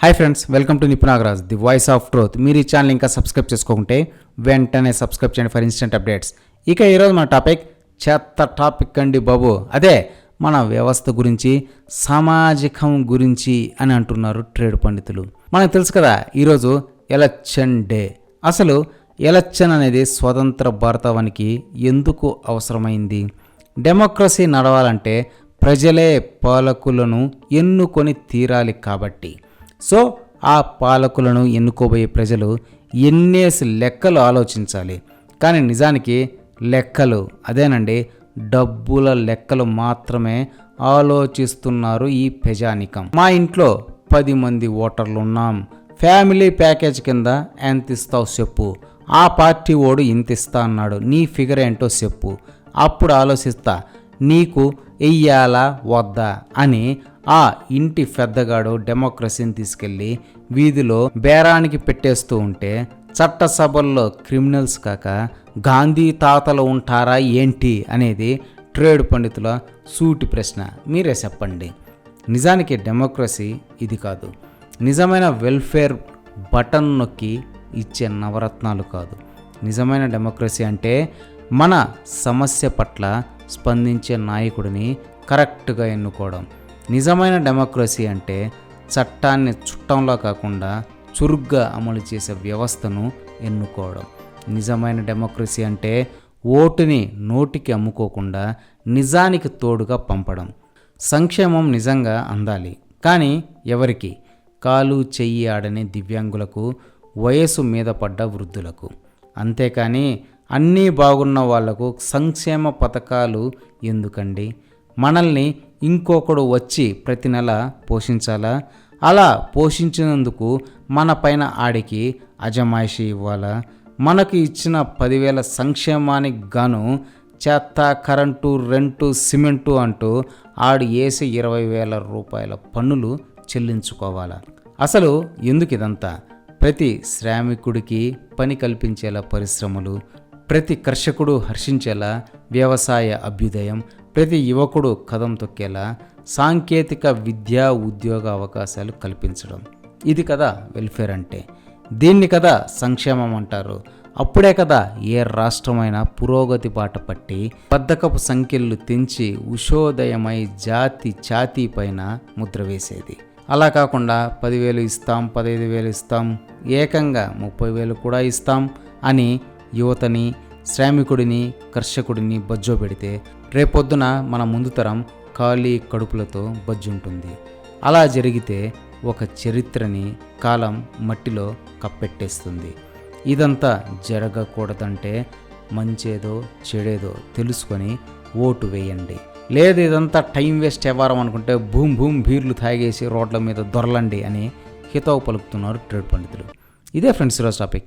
Hi friends welcome to Nipunagaraj the voice of truth మీరు ఈ channel ఇంకా subscribe చేసుకోకుంటే వెంటనే సబ్స్క్రైబ్ చేయండి ఫర్ ఇన్స్టెంట్ అప్డేట్స్ ఇక ఈరోజు మన టాపిక్ చెత్త టాపిక్ అండి బాబు. అదే మన వ్యవస్థ గురించి సామాజికం గురించి అని అంటున్నారు ట్రేడ్ పండితులు. మనకు తెలుసు కదా ఈరోజు ఎలక్షన్ డే అసలు ఎలక్షన్ అనేది స్వతంత్ర భారతావనికి ఎందుకు అవసరమైంది? డెమోక్రసీ నడవాలంటే ప్రజలే పాలకులను ఎన్నుకొని తీరాలి కాబట్టి. సో ఆ పాలకులను ఎన్నుకోబోయే ప్రజలు ఎన్నేసి లెక్కలు ఆలోచించాలి. కానీ నిజానికి లెక్కలు అదేనండి డబ్బుల లెక్కలు మాత్రమే ఆలోచిస్తున్నారు ఈ ప్రజానికం. మా ఇంట్లో పది మంది ఓటర్లు ఉన్నాం ఫ్యామిలీ ప్యాకేజ్ కింద ఎంత ఇస్తావు చెప్పు. ఆ పార్టీ ఓడు ఇంత ఇస్తా అన్నాడు. నీ ఫిగర్ ఏంటో చెప్పు. అప్పుడు ఆలోచిస్తా నీకు వెయ్యాలా వద్దా అని ఆ ఇంటి పెద్దగాడు డెమోక్రసీని తీసుకెళ్ళి వీధిలో బేరానికి పెట్టేస్తూ ఉంటే చట్టసభల్లో క్రిమినల్స్ కాక గాంధీ తాతలు ఉంటారా ఏంటి అనేది ట్రేడ్ పండితుల సూటి ప్రశ్న. మీరే చెప్పండి. నిజానికి డెమోక్రసీ ఇది కాదు. నిజమైన వెల్ఫేర్ బటన్ నొక్కి ఇచ్చే నవరత్నాలు కాదు. నిజమైన డెమోక్రసీ అంటే మన సమస్య పట్ల స్పందించే నాయకుడిని కరెక్ట్గా ఎన్నుకోవడం. నిజమైన డెమోక్రసీ అంటే చట్టాన్ని చుట్టంలో కాకుండా చురుగ్గా అమలు చేసే వ్యవస్థను ఎన్నుకోవడం. నిజమైన డెమోక్రసీ అంటే ఓటుని నోటికి అమ్ముకోకుండా నిజానికి తోడుగా పంపడం. సంక్షేమం నిజంగా అందాలి. కానీ ఎవరికి? కాలు చెయ్యి ఆడని దివ్యాంగులకు వయసు మీద పడ్డ వృద్ధులకు. అంతేకాని అన్నీ బాగున్న వాళ్ళకు సంక్షేమ పథకాలు ఎందుకండి? మనల్ని ఇంకొకడు వచ్చి ప్రతి నెల పోషించాలా? అలా పోషించినందుకు మన పైన ఆడికి అజమాయిషి ఇవ్వాలా? మనకు ఇచ్చిన పదివేల సంక్షేమానికి గాను చెత్త కరెంటు రెంటు సిమెంటు అంటూ ఆడు వేసి ఇరవై వేల రూపాయల పన్నులు చెల్లించుకోవాలా? అసలు ఎందుకు ఇదంతా? ప్రతి శ్రామికుడికి పని కల్పించేలా పరిశ్రమలు ప్రతి కర్షకుడు హర్షించేలా వ్యవసాయ అభ్యుదయం ప్రతి యువకుడు కదం తొక్కేలా సాంకేతిక విద్యా ఉద్యోగ అవకాశాలు కల్పించడం. ఇది కదా వెల్ఫేర్ అంటే. దీన్ని కదా సంక్షేమం అంటారు. అప్పుడే కదా ఏ రాష్ట్రమైనా పురోగతి బాట పట్టి పద్దకపు సంఖ్యలు తెంచి ఉషోదయమై జాతి ఛాతీ పైన ముద్ర వేసేది. అలా కాకుండా పదివేలు ఇస్తాం పదహైదు వేలు ఇస్తాం ఏకంగా ముప్పై వేలు కూడా ఇస్తాం అని యువతని శ్రామికుడిని కర్షకుడిని బజ్జో పెడితే రేపొద్దున మన ముందు తరం ఖాళీ కడుపులతో బజ్జుంటుంది. అలా జరిగితే ఒక చరిత్రని కాలం మట్టిలో కప్పెట్టేస్తుంది. ఇదంతా జరగకూడదంటే మంచేదో చెడేదో తెలుసుకొని ఓటు వేయండి. లేదు ఇదంతా టైం వేస్ట్ వ్యవహారం అనుకుంటే భూమ్ భూమ్ బీర్లు తాగేసి రోడ్ల మీద దొరలండి అని హితవు పలుకుతున్నారు ట్రేడ్ పండితులు. ఇదే ఫ్రెండ్స్ ఈరోజు టాపిక్.